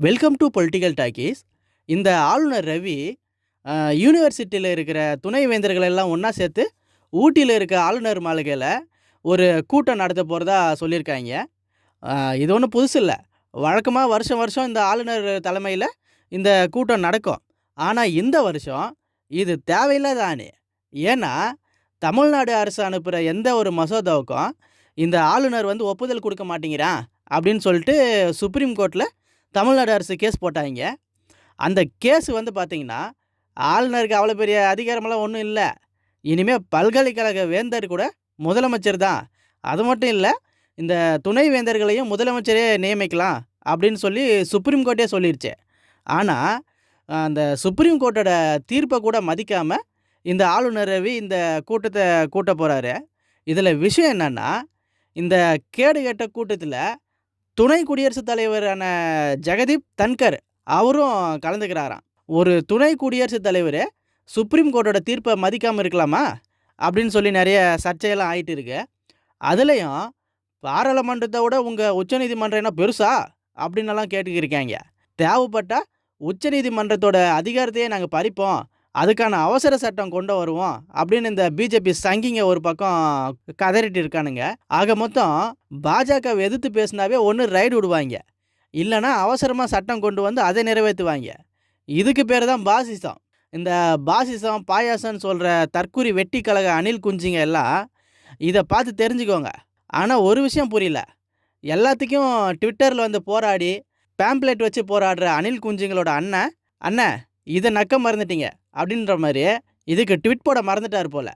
Welcome to political talkies இந்த ஆளுநர் ரவி யூனிவர்சிட்டியில் இருக்கிற துணைவேந்தர்கள் எல்லாம் ஒன்றா சேர்த்து ஊட்டியில் இருக்க ஆளுநர் மாளிகையில் ஒரு கூட்டம் நடத்த போகிறதா சொல்லியிருக்காங்க. இது ஒன்றும் புதுசு இல்லை. வழக்கமாக வருஷம் வருஷம் இந்த ஆளுநர் தலைமையில் இந்த கூட்டம் நடக்கும். ஆனால் இந்த வருஷம் இது தேவையில்லாதானே ஏன்னா தமிழ்நாடு அரசு அனுப்புகிற எந்த ஒரு மசோதாவுக்கும் இந்த ஆளுநர் வந்து ஒப்புதல் கொடுக்க மாட்டேங்கிறான் அப்படின்னு சொல்லிட்டு சுப்ரீம் கோர்ட்டில் தமிழ்நாடு அரசு கேஸ் போட்டாங்க. அந்த கேஸ் வந்து பார்த்திங்கன்னா ஆளுநருக்கு அவ்வளோ பெரிய அதிகாரமெல்லாம் ஒன்றும் இல்லை. இனிமேல் பல்கலைக்கழக வேந்தர் கூட முதலமைச்சர் தான். அது மட்டும் இல்லை இந்த துணை வேந்தர்களையும் முதலமைச்சரே நியமிக்கலாம் அப்படின்னு சொல்லி சுப்ரீம் கோர்ட்டே சொல்லிருச்சு. ஆனால் அந்த சுப்ரீம் கோர்ட்டோட தீர்ப்பை கூட மதிக்காமல் இந்த ஆளுநர் ரவி இந்த கூட்டத்தை கூட்ட போகிறாரு இதில் விஷயம் என்னென்னா இந்த கேடு கெட்ட கூட்டத்தில் துணை குடியரசுத் தலைவரான ஜெகதீப் தன்கர் அவரும் கலந்துக்கிறாராம். ஒரு துணை குடியரசுத் தலைவர் சுப்ரீம் கோர்ட்டோட தீர்ப்பை மதிக்காமல் இருக்கலாமா? அப்படின்னு சொல்லி நிறைய சர்ச்சையெல்லாம் ஆயிட்டு இருக்கு. அதுலேயும் பாராளுமன்றத்தை விட உங்கள் உச்சநீதிமன்றம் என்ன பெருசா? அப்படின்னெல்லாம் கேட்டுக்கிருக்காங்க தேவைப்பட்டால் உச்சநீதிமன்றத்தோட அதிகாரத்தையே நாங்கள் பறிப்போம். அதுக்கான அவசர சட்டம் கொண்டு வருவோம் அப்படின்னு இந்த பிஜேபி சங்கிங்க ஒரு பக்கம் கதறிட்டு இருக்கானுங்க. ஆக மொத்தம் பாஜக எதிர்த்து பேசினாவே ஒன்று ரைடு விடுவாங்க. இல்லைன்னா அவசரமாக சட்டம் கொண்டு வந்து அதை நிறைவேற்றுவாங்க. இதுக்கு பேர் தான் பாசிசம். இந்த பாசிசம் பாயாசம்னு சொல்கிற தற்குறி வெட்டி கழக அணில் குஞ்சிங்க எல்லாம் இதை பார்த்து தெரிஞ்சுக்கோங்க. ஆனால் ஒரு விஷயம் புரியல. எல்லாத்துக்கும் ட்விட்டரில் வந்து போராடி பேம்ப்ளெட் வச்சு போராடுற அணில் குஞ்சுங்களோட அண்ணன் அண்ணன் இதை நக்க மறந்துட்டீங்க. அப்படின்ற மாதிரி இதுக்கு ட்விட் போட மறந்துட்டார் போல.